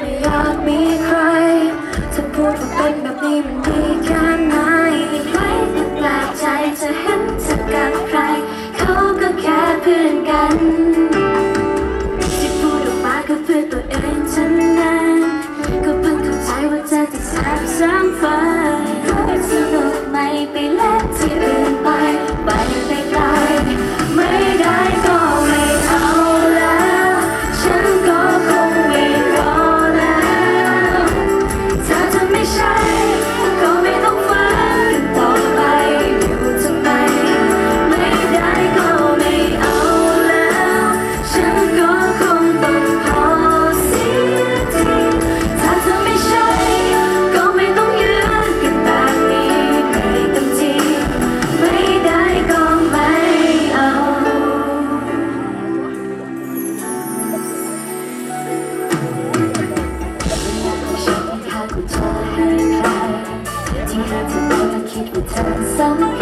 ไม่อยากมีใครจะพูดว่าเป็นแบบนี้มันดีแค่ไหนใครจะแปลกใจจะเห็นจะกับใคร เขาก็แค่เพื่อนกันที่พูดออกมาก็เพื่อตัวเองฉันนั้นก็เพิ่งเข้าใจว่าจะอจะแสบซ้ำฝัน think turn some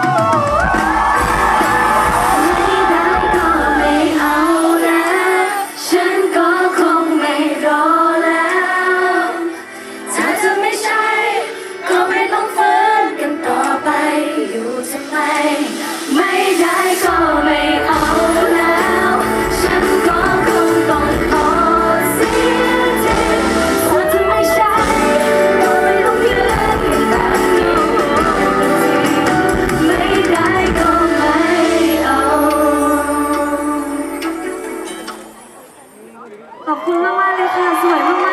Oh! ขอบคุณมาก ๆ เลยค่ะ สวยมาก